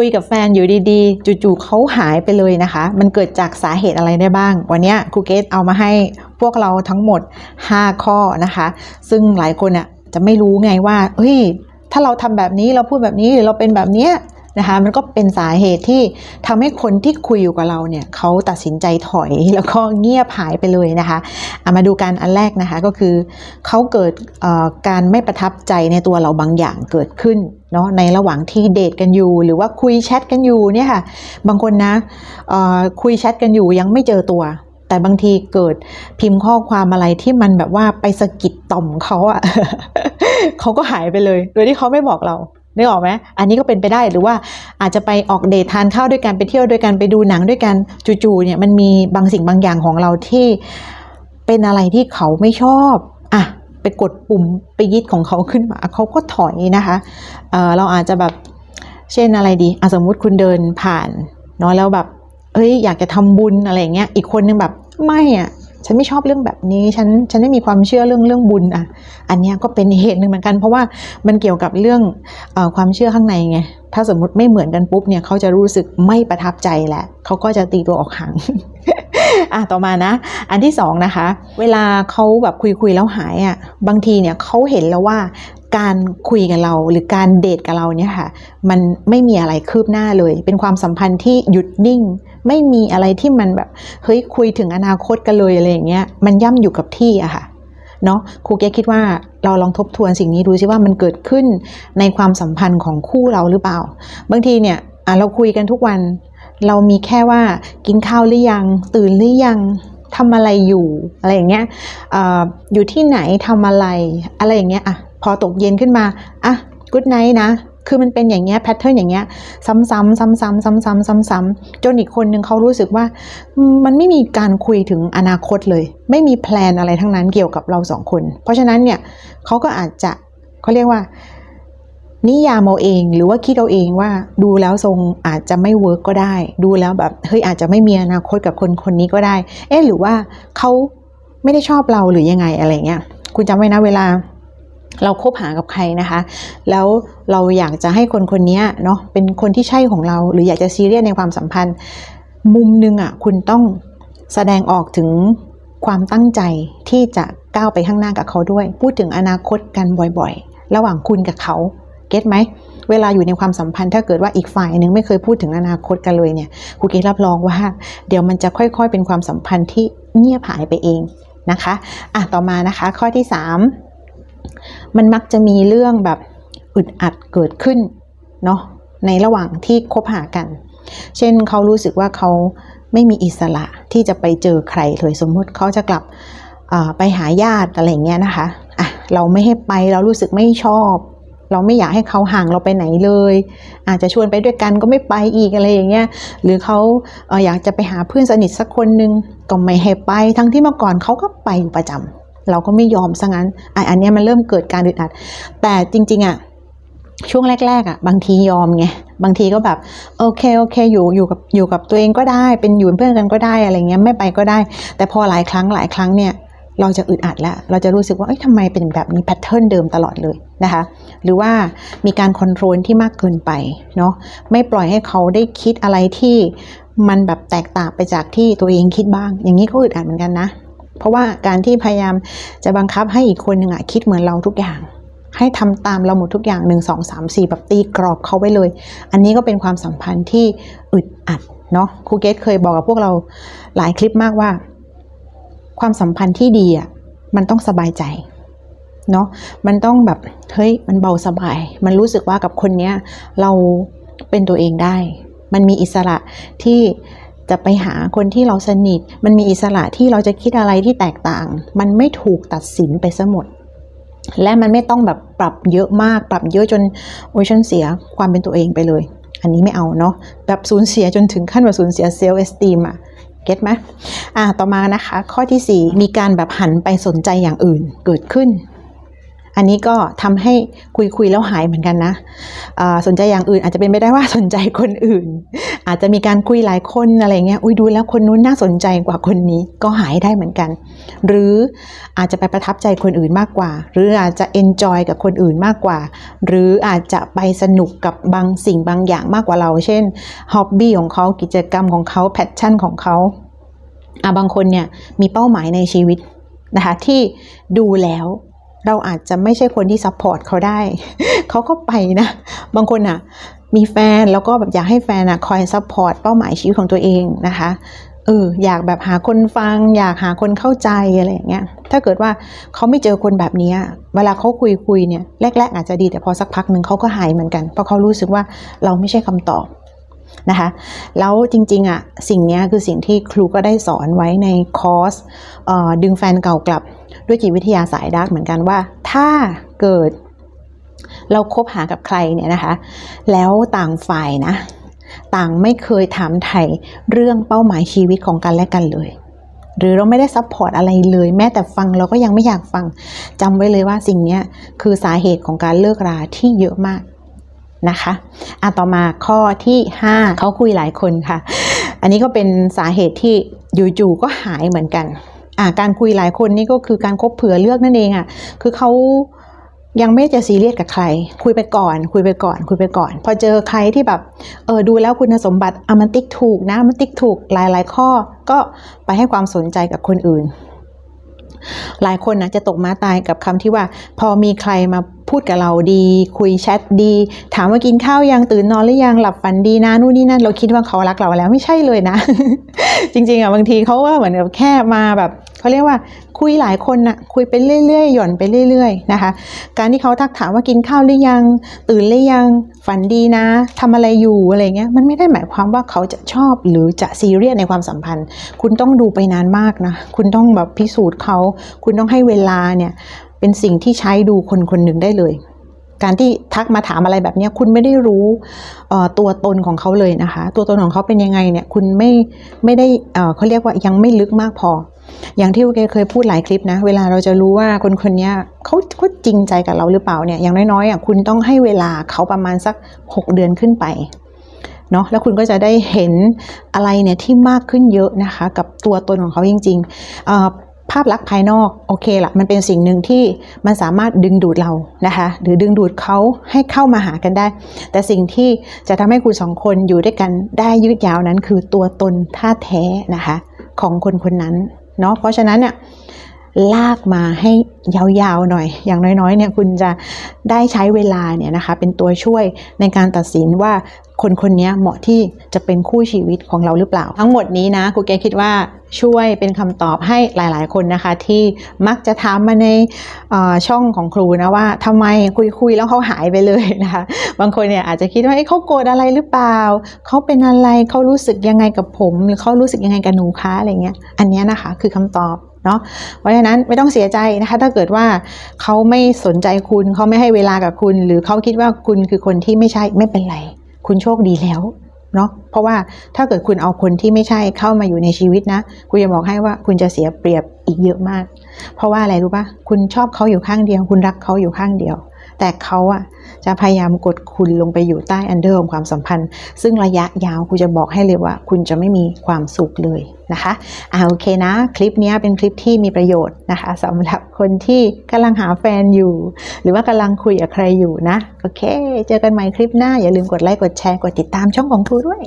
คุยกับแฟนอยู่ดีๆ จู่ๆเขาหายไปเลยนะคะ มันเกิดจากสาเหตุอะไรได้บ้าง วันนี้ครูเกตเอามาให้พวกเราทั้งหมด 5 ข้อนะคะ ซึ่งหลายคนอะจะไม่รู้ไงว่าเฮ้ยถ้าเราทำแบบนี้เราพูดแบบนี้หรือเราเป็นแบบเนี้ย นะคะมันก็เป็นสาเหตุที่ทำให้คนที่คุยอยู่กับเราเนี่ยเขาตัดสินใจถอยแล้วก็เงียบหายไปเลยนะคะอามาดูกันอันแรกนะคะก็คือเขาเกิดการไม่ประทับใจในตัวเราบางอย่างเกิดขึ้นเนาะในระหว่างที่เดทกันอยู่ หรือว่าคุยแชทกันอยู่เนี่ยค่ะบางคนนะคุยแชทกันอยู่ยังไม่เจอตัวแต่บางทีเกิดพิมพ์ข้อความอะไรที่มันแบบว่าไปสะกิดต่อมเขาอะเขาก็หายไปเลย โดยที่เขาไม่บอกเรา นึกออกไหมอันนี้ก็เป็นไปได้หรือว่าอาจจะไปออกเดททานข้าวด้วยกันไปเที่ยวด้วยกันไปดูหนังด้วยกันจู่ๆเนี่ยมันมีบางสิ่งบางอย่างของเราที่เป็นอะไรที่เขาไม่ชอบอะไปกดปุ่มไปยึดของเขาขึ้นมาเขาก็ถอยนะคะเเราอาจจะแบบเช่นอะไรดีอสมมุติคุณเดินผ่านเนาะแล้วแบบเอ้ยอยากจะทำบุญอะไรอย่างเงี้ยอีกคนนึงแบบไม่อะ ฉันไม่ชอบเรื่องแบบนี้ ฉัน ฉันไม่มีความเชื่อเรื่องเรื่องบุญอะ อันเนี้ยก็เป็นเหตุหนึ่งเหมือนกัน เพราะว่ามันเกี่ยวกับเรื่องอความเชื่อข้างในไง ถ้าสมมติไม่เหมือนกันปุ๊บเนี่ยเขาจะรู้สึกไม่ประทับใจแหละ เขาก็จะตีตัวออกห่างอะต่อมานะ อันที่สองนะคะ เวลาเขาแบบคุยคุยๆแล้วหายอะ บางทีเนี่ยเขาเห็นแล้วว่าการคุยกับเราหรือการเดทกับเราเนี่ยค่ะ มันไม่มีอะไรคืบหน้าเลย เป็นความสัมพันธ์ที่หยุดนิ่ง ไม่มีอะไรที่มันแบบเฮ้ยคุยถึงอนาคตกันเลยอะไรอย่างเงี้ยมันย่ำอยู่กับที่อะค่ะเนาะครูเกคิดว่าเราลองทบทวนสิ่งนี้ดูซิว่ามันเกิดขึ้นในความสัมพันธ์ของคู่เราหรือเปล่า บางทีเนี่ยเราคุยกันทุกวัน เรามีแค่ว่ากินข้าวหรือยัง ตื่นหรือยังทำอะไรอยู่อะไรอย่างเงี้ยออยู่ที่ไหนทำอะไรอะไรอย่างเงี้ยอะพอตกเย็นขึ้นมาอะกู๊ดไนท์นะ คือมันเป็นอย่างเงี้ยแพทเทิร์นอย่างเงี้ยซ้ำๆซ้ำๆซ้ำๆซ้ำๆจนอีกคนนึงเขารู้สึกว่า มันไม่มีการคุยถึงอนาคตเลย ไม่มีแพลนอะไรทั้งนั้นเกี่ยวกับเราสองคน เพราะฉะนั้นเนี่ยเขาก็อาจจะเขาเรียกว่า นิยามเอาเองหรือว่าคิดเอาเองว่าดูแล้วทรงอาจจะไม่เวิร์กก็ได้ ดูแล้วแบบเฮ้ยอาจจะไม่มีอนาคตกับคนคนนี้ก็ได้ เอ๊ะหรือว่าเขาไม่ได้ชอบเราหรือยังไงอะไรเงี้ยคุณจำไว้นะเวลา เราคบหากับใครนะคะ แล้วเราอยากจะให้คนคนนี้เนาะเป็นคนที่ใช่ของเรา หรืออยากจะซีเรียสในความสัมพันธ์ มุมหนึงอะคุณต้องแสดงออกถึงความตั้งใจที่จะก้าวไปข้างหน้ากับเขาด้วย พูดถึงอนาคตกันบ่อยๆ ระหว่างคุณกับเขาเก็ตไหมเวลาอยู่ในความสัมพันธ์ถ้าเกิดว่าอีกฝ่ายหนึ่งไม่เคยพูดถึงอนาคตกันเลยเนี่ยครูเกรับรองว่า เดี๋ยวมันจะค่อยๆ เป็นความสัมพันธ์ที่เงียบหายไปเองนะคะ อะต่อมานะคะ ข้อที่สา มันมักจะมีเรื่องแบบอึดอัดเกิดขึ้นเนาะในระหว่างที่คบหากัน เช่นเขารู้สึกว่าเขาไม่มีอิสระที่จะไปเจอใครเลยสมมุติเขาจะกลับไปหาญาติอะไรเงี้ยนะคะอะเราไม่ให้ไปเรารู้สึกไม่ชอบ เราไม่อยากให้เขาห่างเราไปไหนเลย อาจจะชวนไปด้วยกันก็ไม่ไปอีกอะไรอย่างเงี้ยหรือเขาเอออยากจะไปหาเพื่อนสนิทสักคนนึงก็ไม่ให้ไปทั้งที่เมื่อก่อนเขาก็ไปอยู่ประจำ เราก็ไม่ยอมซะงั้นอะอันนี้มันเริ่มเกิดการอึดอัด แต่จริง ๆอะช่วงแรกๆอะบางทียอมไงบางทีก็แบบโอเคโอเค อยู่อยู่กับอยู่กับตัวเองก็ได้ เป็นอยู่เป็นเพื่อนกันก็ได้อะไรเงี้ยไม่ไปก็ได้ แต่พอหลายครั้งหลายครั้งเนี่ยเราจะอึดอัดแล้ว เราจะรู้สึกว่าเอ้ยทำไมเป็นแบบนี้แพทเทิร์นเดิมตลอดเลยนะคะ หรือว่ามีการคอนโทรลที่มากเกินไปเนาะไม่ปล่อยให้เขาได้คิดอะไรที่มันแบบแตกต่างไปจากที่ตัวเองคิดบ้าง อย่างนี้ก็อึดอัดเหมือนกันนะ เพราะว่าการที่พยายามจะบังคับให้อีกคนหนึ่งอะคิดเหมือนเราทุกอย่าง ให้ทำตามเราหมดทุกอย่างหนึ่งสองสามสี่แบบตีกรอบเขาไว้เลย อันนี้ก็เป็นความสัมพันธ์ที่อึดอัดเนาะครูเกตเคยบอกกับพวกเราหลายคลิปมากว่า ความสัมพันธ์ที่ดีอะมันต้องสบายใจเนาะมันต้องแบบเฮ้ยมันเบาสบาย มันรู้สึกว่ากับคนเนี้ยเราเป็นตัวเองได้ มันมีอิสระที่ จะไปหาคนที่เราสนิท มันมีอิสระที่เราจะคิดอะไรที่แตกต่าง มันไม่ถูกตัดสินไปซะหมด และมันไม่ต้องแบบปรับเยอะมาก ปรับเยอะจนโอ้ยฉันเสียความเป็นตัวเองไปเลย อันนี้ไม่เอาเนาะแบบสูญเสียจนถึงขั้นว่าสูญเสียเซลล์เอสตีมอะเก็ตไหมอ่าต่อมานะคะ ข้อที่ 4 มีการแบบหันไปสนใจอย่างอื่นเกิดขึ้น อันนี้ก็ทำให้คุยคุยๆแล้วหายเหมือนกันนะสนใจอย่างอื่นอาจจะเป็นไปได้ว่าสนใจคนอื่น อาจจะมีการคุยหลายคนอะไรเงี้ยอุ้ยดูแล้วคนนู้นน่าสนใจกว่าคนนี้ก็หายได้เหมือนกัน หรืออาจจะไปประทับใจคนอื่นมากกว่า หรืออาจจะ enjoy กับคนอื่นมากกว่า หรืออาจจะไปสนุกกับบางสิ่งบางอย่างมากกว่าเรา เช่น hobby ของเขากิจกรรมของเขา passion ของเขาอะบางคนเนี่ยมีเป้าหมายในชีวิตนะคะที่ดูแล้ว เราอาจจะไม่ใช่คนที่ซัพพอร์ตเขาได้ เขาก็ไปนะ บางคนอะมีแฟนแล้วก็แบบอยากให้แฟนอะคอยซัพพอร์ตเป้าหมายชีวิตของตัวเองนะคะเอออยากแบบหาคนฟัง อยากหาคนเข้าใจอะไรอย่างเงี้ยถ้าเกิดว่าเขาไม่เจอคนแบบนี้เวลาเขาคุยคุยเนี่ยแรก ๆ อาจจะดีแต่พอสักพักหนึ่งเขาก็หายเหมือนกัน เพราะเขารู้สึกว่าเราไม่ใช่คำตอบนะคะแล้วจริงๆอะสิ่งนี้คือสิ่งที่ครูก็ได้สอนไว้ในคอร์สออดึงแฟนเก่ากลับ ด้วยจิตวิทยาสายดาร์กเหมือนกันว่า ถ้าเกิด เราคบหากับใครเนี่ยนะคะ แล้วต่างฝ่ายนะ ต่างไม่เคยถามไถ่เรื่องเป้าหมายชีวิตของกันและกันเลย หรือเราไม่ได้ซัพพอร์ตอะไรเลย แม้แต่ฟังเราก็ยังไม่อยากฟังจำไว้เลยว่าสิ่งนี้คือสาเหตุของการเลิกราที่เยอะมากนะคะอะต่อมาข้อที่ 5 เขาคุยหลายคนค่ะ อันนี้ก็เป็นสาเหตุที่อยู่ๆก็หายเหมือนกัน การคุยหลายคนนี่ก็คือการคบเผื่อเลือกนั่นเองอะคือเขายังไม่จะซีเรียสกับใคร คุยไปก่อน คุยไปก่อน คุยไปก่อน พอเจอใครที่แบบเออดูแล้วคุณสมบัติอะมันติ๊กถูกนะมันติ๊กถูกหลาย ๆ ข้อก็ไปให้ความสนใจกับคนอื่น หลายคนนะจะตกม้าตายกับคำที่ว่า พอมีใครมา พูดกับเราดี คุยแชทดี ถามว่ากินข้าวยังตื่นนอนหรือยังหลับฝันดีนะนู่นนี่นั่นเราคิดว่าเขารักเราแล้วไม่ใช่เลยนะ จริงๆอะบางทีเขาว่าเหมือนกับแค่มาแบบเขาเรียกว่าคุยหลายคนน่ะคุยไปเรื่อยๆหย่อนไปเรื่อยๆนะคะ การที่เขาทักถามว่ากินข้าวหรือยัง ตื่นหรือยังฝันดีนะทำอะไรอยู่อะไรเงี้ยมันไม่ได้หมายความว่าเขาจะชอบหรือจะซีเรียสในความสัมพันธ์ คุณต้องดูไปนานมากนะ คุณต้องแบบพิสูจน์เขา คุณต้องให้เวลาเนี่ย เป็นสิ่งที่ใช้ดูคนคนหนึ่งได้เลย การที่ทักมาถามอะไรแบบนี้คุณไม่ได้รู้ตัวตนของเขาเลยนะคะ ตัวตนของเขาเป็นยังไงเนี่ยคุณไม่ไม่ได้เขาเรียกว่ายังไม่ลึกมากพอ อย่างที่แกเคยพูดหลายคลิปนะ เวลาเราจะรู้ว่าคนคนนี้เขาเขาจริงใจกับเราหรือเปล่าเนี่ยอย่างน้อยๆอะคุณต้องให้เวลาเขาประมาณสัก 6 เดือนขึ้นไปเนาะแล้วคุณก็จะได้เห็นอะไรเนี่ยที่มากขึ้นเยอะนะคะ กับตัวตนของเขาจริงๆ ภาพลักษณ์ภายนอกโอเคละมันเป็นสิ่งหนึ่งที่มันสามารถดึงดูดเรานะคะ หรือดึงดูดเขาให้เข้ามาหากันได้ แต่สิ่งที่จะทำให้คุณสองคนอยู่ด้วยกันได้ยืดยาวนั้นคือตัวตนท่าแท้นะคะ ของคนคนนั้นเนาะเพราะฉะนั้นเนี่ย ลากมาให้ยาวๆหน่อย อย่างน้อยๆเนี่ยคุณจะได้ใช้เวลาเนี่ยนะคะเป็นตัวช่วยในการตัดสินว่าคนคนนี้เหมาะที่จะเป็นคู่ชีวิตของเราหรือเปล่า ทั้งหมดนี้นะครูแกคิดว่าช่วยเป็นคำตอบให้หลาย ๆ คนนะคะ ที่มักจะถามมาในช่องของครูนะว่าทำไมคุย ๆ แล้วเขาหายไปเลยนะคะบางคนเนี่ยอาจจะคิดว่าเอ๊ะเขาโกรธอะไรหรือเปล่าเขาเป็นอะไรเขารู้สึกยังไงกับผม หรือเขารู้สึกยังไงกับหนูคะอะไรเงี้ยอันนี้นะคะคือคำตอบ เนาะเพราะฉะนั้นไม่ต้องเสียใจนะคะ ถ้าเกิดว่าเขาไม่สนใจคุณเขาไม่ให้เวลากับคุณ หรือเขาคิดว่าคุณคือคนที่ไม่ใช่ไม่เป็นไร คุณโชคดีแล้วเนาะเพราะว่าถ้าเกิดคุณเอาคนที่ไม่ใช่เข้ามาอยู่ในชีวิตนะคุณจะบอกให้ว่าคุณจะเสียเปรียบอีกเยอะมาก เพราะว่าอะไรรู้ปะคุณชอบเขาอยู่ข้างเดียว คุณรักเขาอยู่ข้างเดียว แต่เขาอะ จะพยายามกดคุณลงไปอยู่ใต้อันเดอร์ของความสัมพันธ์ ซึ่งระยะยาวคุณจะบอกให้เลยว่า คุณจะไม่มีความสุขเลยนะคะอ่าโอเคนะ คลิปนี้เป็นคลิปที่มีประโยชน์นะคะสำหรับคนที่กำลังหาแฟนอยู่ หรือว่ากำลังคุยกับใครอยู่นะ โอเค เจอกันใหม่คลิปหน้า อย่าลืมกดไลค์กดแชร์กดติดตามช่องของครูด้วย